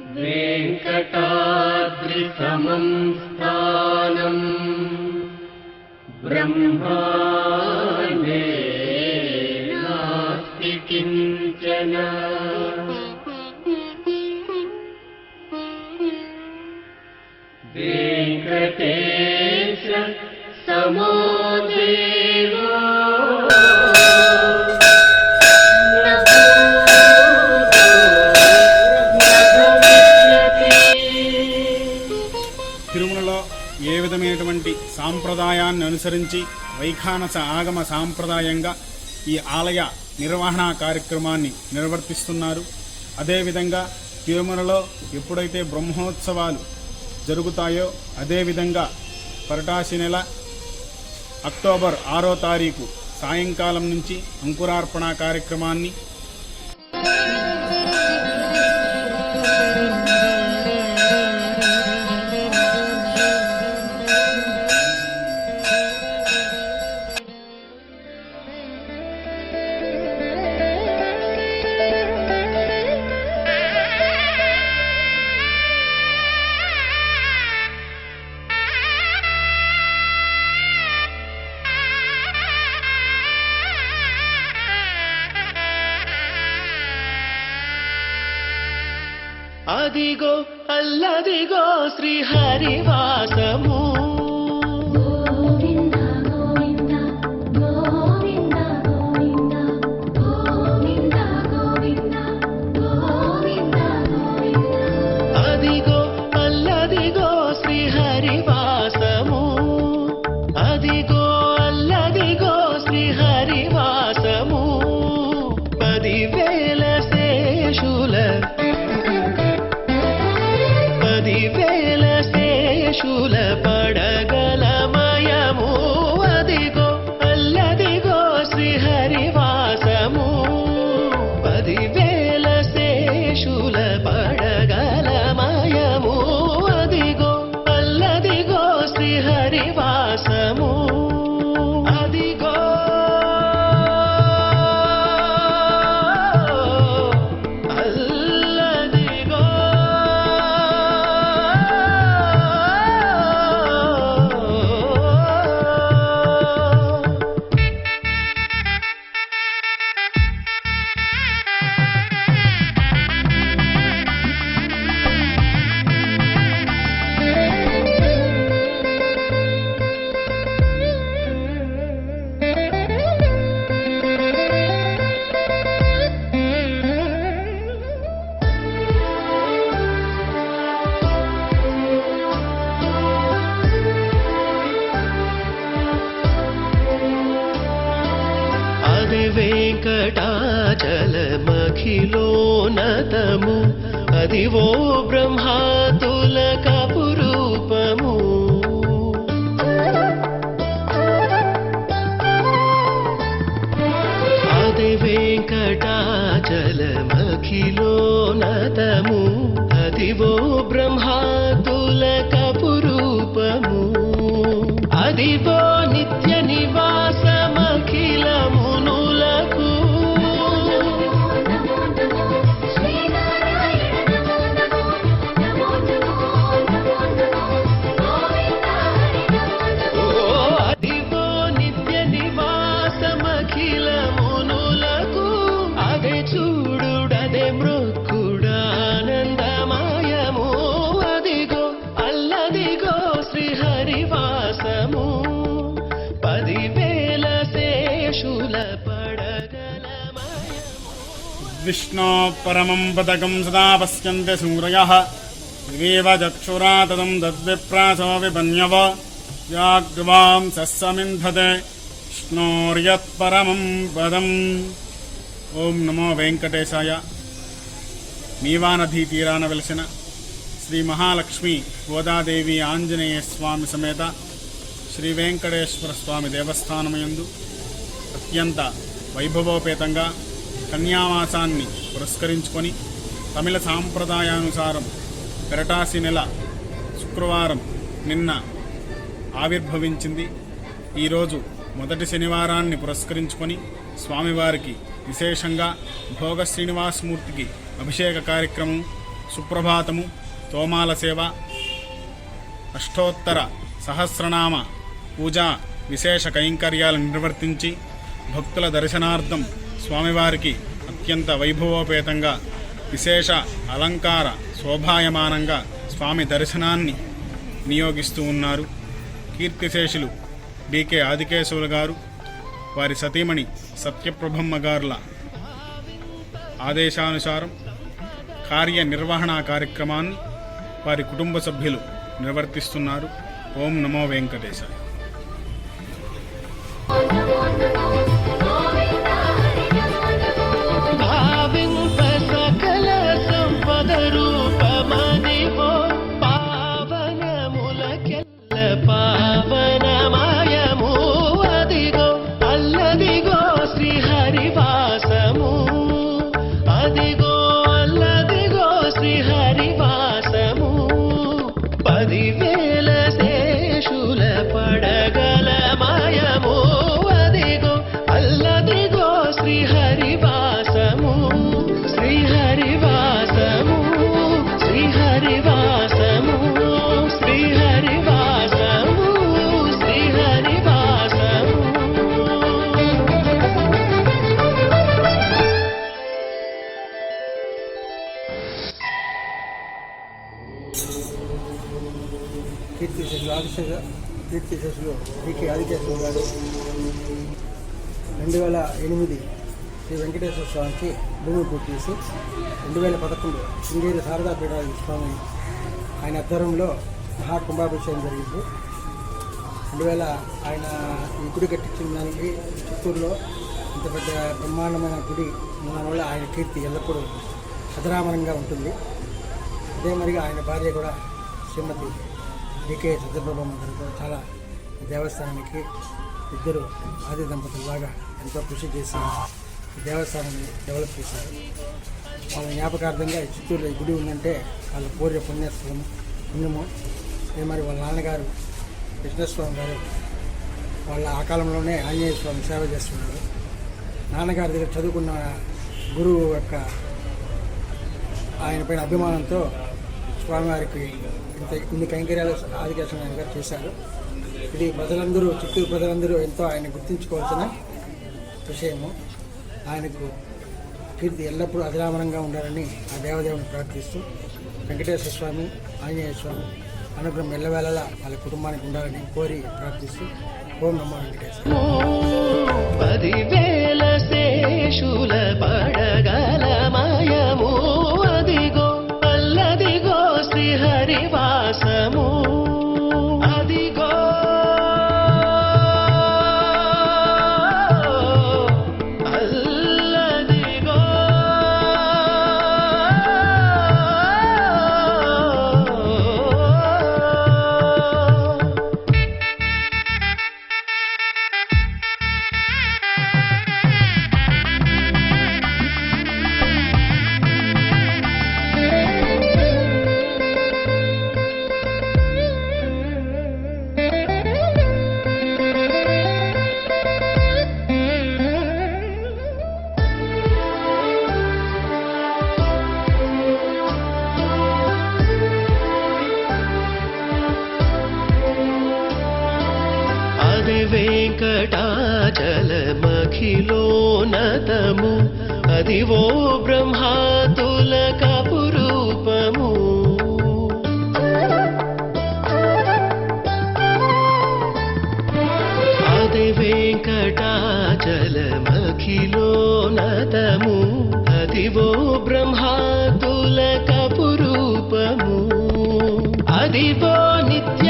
वेङ्कटाद्रिसमं स्थानम् ब्रह्माण्डे नास्ति किञ्चन। वेङ्कटेश समो సాంప్రదాయాన్ని అనుసరించి వైఖానస ఆగమ సాంప్రదాయంగా ఈ ఆలయ నిర్వహణ కార్యక్రమాన్ని నిర్వర్తిస్తున్నారు. అదేవిధంగా తిరుమలలో ఎప్పుడైతే బ్రహ్మోత్సవాలు జరుగుతాయో అదేవిధంగా పరటాసి నెల అక్టోబర్ ఆరో తారీఖు సాయంకాలం నుంచి అంకురార్పణ కార్యక్రమాన్ని అదిగో అల్లదిగో శ్రీహరివాసము వ్యాకుల పడగల వెంకటాచలమఖిలోనతము. అది ఓ బ్రహ్మాతుల కపురూపము అది వెంకటాచలమఖిలోనతము. అది శేషుల విష్ణో పరమం పదకం సదా పశ్యంతి సూరయ. ఇవేవ చక్షురా తదం దద్విప్రాసో విపన్యవ. యాగ్వాం సస్సమింధతే. విష్ణోర్యత్పరమం పదం. ఓం నమో వెంకటేశాయ. మీవానదీ తీరాన వెలిసిన శ్రీ మహాలక్ష్మి గోదాదేవి ఆంజనేయ స్వామి సమేత శ్రీ వెంకటేశ్వర స్వామి దేవస్థానమయందు అత్యంత వైభవోపేతంగా కన్యావాసాన్ని పురస్కరించుకొని తమిళ సాంప్రదాయానుసారం పెరటాసి నెల శుక్రవారం నిన్న ఆవిర్భవించింది. ఈరోజు మొదటి శనివారాన్ని పురస్కరించుకొని స్వామివారికి విశేషంగా భోగ శ్రీనివాసమూర్తికి అభిషేక కార్యక్రమం సుప్రభాతము తోమాల సేవ అష్టోత్తర సహస్రనామ పూజా విశేష కైంకర్యాలు నిర్వర్తించి భక్తుల దర్శనార్థం స్వామివారికి అత్యంత వైభవోపేతంగా విశేష అలంకార శోభాయమానంగా స్వామి దర్శనాన్ని నియోగిస్తూ ఉన్నారు. కీర్తిశేషులు డికే ఆదికేశవులు గారు వారి సతీమణి సత్యప్రభమ్మ గారుల ఆదేశానుసారం కార్యనిర్వహణ కార్యక్రమాన్ని వారి కుటుంబ సభ్యులు నిర్వర్తిస్తున్నారు. ఓం నమో వెంకటేశాయ. కీర్తిశేషులు ఆదిశేష కీర్తిశేషులు డికే ఆదికేశ్వర గారు. రెండు వేల ఎనిమిది శ్రీ వెంకటేశ్వర స్వామికి భూమి పూర్తి చేసి రెండు వేల పదకొండు శృంగేరి శారదా పీఠాది స్వామి ఆయన ఆధ్వర్యంలో మహాకుంభాభిషేకం జరిగింది. రెండు వేల ఆయన ఈ గుడి కట్టించిన దానికి చిత్తూరులో ఇంత పెద్ద బ్రహ్మాండమైన గుడి ఉండడం వల్ల ఆయన కీర్తి ఎల్లప్పుడూ అధరామరంగా ఉంటుంది. అదే మరిగా ఆయన భార్య కూడా శ్రీమతి డికే సత్యప్రభమ్మ గారు కూడా చాలా దేవస్థానానికి ఇద్దరు ఆది దంపతులు బాగా ఎంతో కృషి చేసి దేవస్థానాన్ని డెవలప్ చేశారు. వాళ్ళ జ్ఞాపకార్థంగా ఈ చిత్తూరులో గుడి ఉందంటే వాళ్ళ పూర్య పుణ్యస్థలము పుణ్యము. అదే మరి వాళ్ళ నాన్నగారు కృష్ణస్వామి గారు వాళ్ళ ఆ కాలంలోనే ఆంజనేయ స్వామి సేవ చేస్తున్నారు. నాన్నగారి దగ్గర చదువుకున్న గురువు యొక్క ఆయన పైన అభిమానంతో స్వామివారికి ఇంత ఇన్ని కైంకర్యాలు ఆదికేశ్వర ఆయన గారు చేశారు. ఇది ప్రజలందరూ చిత్తూరు ప్రజలందరూ ఎంతో ఆయన గుర్తించుకోవాల్సిన విషయము. ఆయనకు కీర్తి ఎల్లప్పుడూ అజరామరంగా ఉండాలని ఆ దేవదేవుని ప్రార్థిస్తూ వెంకటేశ్వర స్వామి ఆంజనేయ స్వామి అనుగ్రహం ఎల్లవేళలా వాళ్ళ కుటుంబానికి ఉండాలని కోరి ప్రార్థిస్తూ ఓం నమో వెంకటేశ్వర అది ఓ బ్రహ్మాతుల కపురూపము అది వెంకటాచలమఖిలోనతము. అది ఓ బ్రహ్మాతుల కపురూపము అదివో నిత్య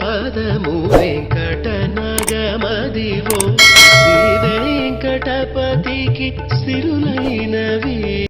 పదము వెంకట నగమదివో శ్రీ వెంకటపతికి సిరులైనవి.